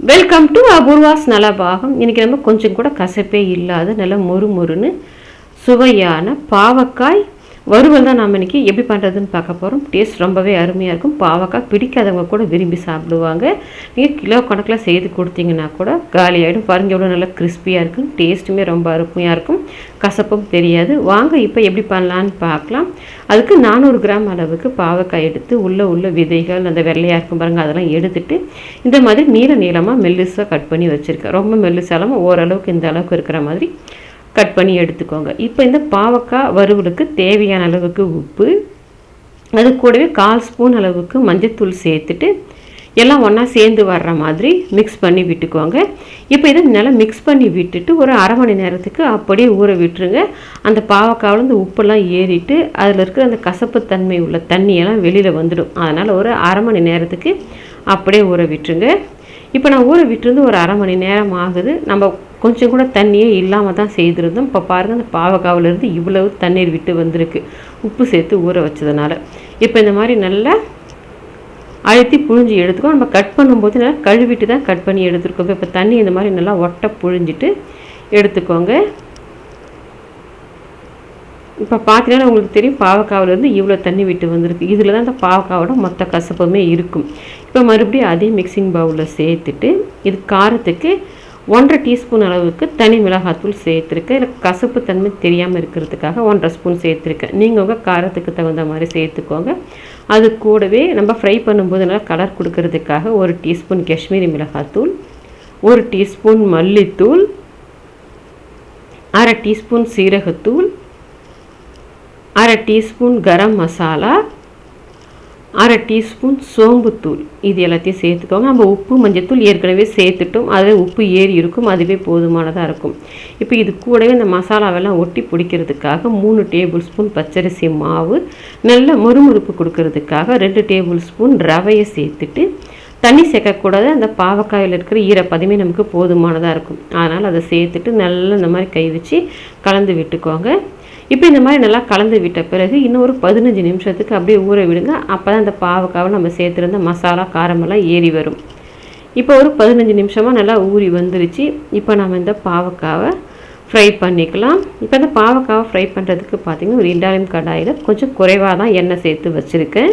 Welcome to Apoorva's Nalabagam இன்றைக்கி நம்ம கொஞ்சம் கூட கசப்பே இல்லாத நல்ல மொறு மொறுன்னு சுவையான பாவக்காய் வறுவல் தான் நாம் இன்றைக்கி எப்படி பண்ணுறதுன்னு பார்க்க போகிறோம் டேஸ்ட் ரொம்பவே அருமையாக இருக்கும். பாவக்காய் பிடிக்காதவங்க கூட விரும்பி சாப்பிடுவாங்க. நீங்கள் கிலோ கணக்கில் செய்து கொடுத்தீங்கன்னா கூட காலி ஆகிடும் பாருங்க எவ்வளோ நல்லா கிறிஸ்பியாக இருக்கும். டேஸ்ட்டுமே ரொம்ப அருமையாக இருக்கும். கசப்பும் தெரியாது. வாங்க இப்போ எப்படி பண்ணலான்னு பார்க்கலாம். அதுக்கு நானூறு கிராம் அளவுக்கு பாவக்காய் எடுத்து உள்ளே உள்ள விதைகள் அந்த வெள்ளையாக இருக்கும் பாருங்கள் அதெல்லாம் எடுத்துட்டு இந்த மாதிரி நீள நீளமாக மெல்லிஸாக கட் பண்ணி வச்சுருக்கேன். ரொம்ப மெல்லிசாலும் ஓரளவுக்கு இந்த அளவுக்கு இருக்கிற மாதிரி கட் பண்ணி எடுத்துக்கோங்க. இப்போ இந்த பாவக்காய் வறுவலுக்கு தேவையான அளவுக்கு உப்பு அது கூடவே கால் ஸ்பூன் அளவுக்கு மஞ்சத்தூள் சேர்த்துட்டு எல்லாம் ஒன்றா சேர்ந்து வர்ற மாதிரி மிக்ஸ் பண்ணி விட்டுக்கோங்க. இப்போ இதை நல்லா மிக்ஸ் பண்ணி விட்டுட்டு ஒரு அரை மணி நேரத்துக்கு அப்படியே ஊற விட்டுருங்க. அந்த பாவக்காவில் இந்த உப்பெல்லாம் ஏறிட்டு அதில் இருக்கிற அந்த கசப்புத்தன்மை உள்ள தண்ணியெல்லாம் வெளியில் வந்துடும். அதனால் ஒரு அரை மணி நேரத்துக்கு அப்படியே ஊற விட்டுருங்க. இப்போ நான் ஊற விட்டுருந்து ஒரு அரை மணி நேரம் ஆகுது. நம்ம கொஞ்சம் கூட தண்ணியே இல்லாமல் தான் செய்திருந்தோம். இப்போ பாருங்கள் அந்த பாவக்காவிலேருந்து இவ்வளவு தண்ணீர் விட்டு வந்திருக்கு. உப்பு சேர்த்து ஊற வச்சதுனால. இப்போ இந்த மாதிரி நல்லா அழுத்தி புழிஞ்சு எடுத்துக்கோ. நம்ம கட் பண்ணும்போது நல்லா கழுவிட்டு தான் கட் பண்ணி எடுத்துருக்கோங்க. இப்போ தண்ணி இந்த மாதிரி நல்லா ஒட்டை புழிஞ்சிட்டு எடுத்துக்கோங்க. இப்போ பார்த்தீங்கன்னா உங்களுக்கு தெரியும் பாவக்காவிலேருந்து இவ்வளோ தண்ணி விட்டு வந்திருக்கு. இதில் தான் இந்த பாவக்காவோட மொத்த கசப்புமே இருக்கும். இப்போ மறுபடியும் அதே மிக்சிங் பவுலில் சேர்த்துட்டு இது காரத்துக்கு ஒன்றரை டீஸ்பூன் அளவுக்கு தனி மிளகாத்தூள் சேர்த்துருக்கேன். இல்லை கசப்பு தன்மை தெரியாமல் இருக்கிறதுக்காக ஒன்றரை ஸ்பூன் சேர்த்துருக்கேன். நீங்கள் உங்கள் காரத்துக்கு தகுந்த மாதிரி சேர்த்துக்கோங்க. அது கூடவே நம்ம ஃப்ரை பண்ணும்போது நல்லா கலர் கொடுக்கறதுக்காக ஒரு டீஸ்பூன் காஷ்மீரி மிளகாத்தூள் ஒரு டீஸ்பூன் மல்லித்தூள் அரை டீஸ்பூன் சீரகத்தூள் அரை டீஸ்பூன் கரம் மசாலா அரை டீஸ்பூன் சோம்புத்தூள் இது எல்லாத்தையும் சேர்த்துக்கோங்க. நம்ம உப்பு மஞ்சத்தூள் ஏற்கனவே சேர்த்துட்டோம். அதில் உப்பு ஏறி இருக்கும். அதுவே போதுமானதாக இருக்கும். இப்போ இது கூடவே இந்த மசாலாவெல்லாம் ஒட்டி பிடிக்கிறதுக்காக மூணு டேபிள் ஸ்பூன் பச்சரிசி மாவு நல்ல முறுமுறுப்பு கொடுக்கறதுக்காக ரெண்டு டேபிள் ஸ்பூன் ரவையை சேர்த்துட்டு தண்ணி சேர்க்கக்கூடாது. அந்த பாவக்காயில் இருக்கிற ஈரப்பதமே நமக்கு போதுமானதாக இருக்கும். அதனால் அதை சேர்த்துட்டு நல்லா இந்த மாதிரி கை வச்சு கலந்து விட்டுக்கோங்க. இப்போ இந்த மாதிரி நல்லா கலந்து விட்ட பிறகு இன்னும் ஒரு பதினஞ்சு நிமிஷத்துக்கு அப்படியே ஊற விடுங்க. அப்போ தான் அந்த பாவக்காவை நம்ம சேர்த்துருந்த மசாலா காரமெல்லாம் ஏறி வரும். இப்போ ஒரு பதினஞ்சு நிமிஷமாக நல்லா ஊறி வந்துருச்சு. இப்போ நம்ம இந்த பாவக்காவை ஃப்ரை பண்ணிக்கலாம். இப்போ இந்த பாவக்காவை ஃப்ரை பண்ணுறதுக்கு பார்த்திங்கன்னா ஒரு இண்டாலியம் கடாயில் கொஞ்சம் குறைவாக தான் எண்ணெய் சேர்த்து வச்சுருக்கேன்.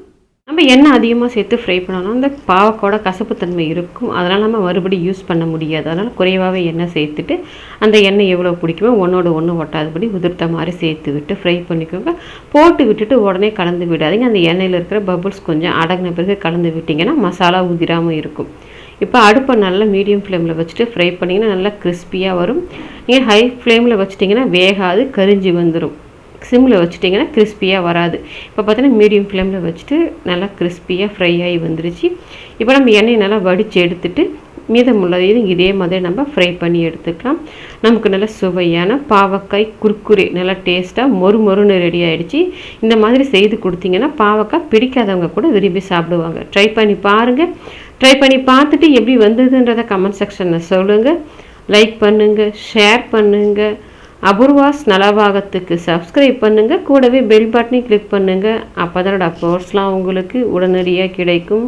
நம்ம எண்ணெய் அதிகமாக சேர்த்து ஃப்ரை பண்ணணும் அந்த பாவக்கோட கசப்புத்தன்மை இருக்கும். அதனால் நம்ம மறுபடியும் யூஸ் பண்ண முடியாது. அதனால் குறைவாகவே எண்ணெய் சேர்த்துட்டு அந்த எண்ணெய் எவ்வளோ பிடிக்குமோ ஒன்றோட ஒன்று ஒட்டாதபடி உதிர்த்த மாதிரி சேர்த்து விட்டு ஃப்ரை பண்ணிக்கோங்க. போட்டு விட்டுட்டு உடனே கலந்து விடாதீங்க. அந்த எண்ணெயில் இருக்கிற பபுள்ஸ் கொஞ்சம் அடங்கின பிறகு கலந்து விட்டிங்கன்னா மசாலா உதிராமல் இருக்கும். இப்போ அடுப்பை நல்லா மீடியம் ஃப்ளேமில் வச்சுட்டு ஃப்ரை பண்ணிங்கன்னா நல்லா கிறிஸ்பியாக வரும். நீங்கள் ஹை ஃப்ளேமில் வச்சிட்டிங்கன்னா வேகாது கரிஞ்சி வந்துடும் சிம்மில் வச்சுட்டிங்கன்னா கிறிஸ்பியாக வராது. இப்போ பார்த்தீங்கன்னா மீடியம் ஃப்ளேமில் வச்சுட்டு நல்லா கிறிஸ்பியாக ஃப்ரை ஆகி வந்துருச்சு. இப்போ நம்ம எண்ணெயை நல்லா வடித்து எடுத்துட்டு மீதமுள்ளதையும் இதே மாதிரி நம்ம ஃப்ரை பண்ணி எடுத்துக்கலாம். நமக்கு நல்ல சுவையான பாவக்காய் குர்குரே நல்லா டேஸ்ட்டாக மொறு மொறுன்னு ரெடி ஆகிடுச்சு இந்த மாதிரி செய்து கொடுத்தீங்கன்னா பாவக்காய் பிடிக்காதவங்க கூட விரும்பி சாப்பிடுவாங்க. ட்ரை பண்ணி பாருங்கள் ட்ரை பண்ணி பார்த்துட்டு எப்படி வந்ததுன்றதை கமெண்ட் செக்ஷனில் சொல்லுங்கள் லைக் பண்ணுங்கள் ஷேர் பண்ணுங்கள் அபூர்வாஸ் நலபாகத்துக்கு சப்ஸ்கிரைப் பண்ணுங்கள் கூடவே பெல் பட்டனையும் கிளிக் பண்ணுங்கள் அப்போ தான் அப்லோட்ஸ்லாம் உங்களுக்கு உடனடியாக கிடைக்கும்.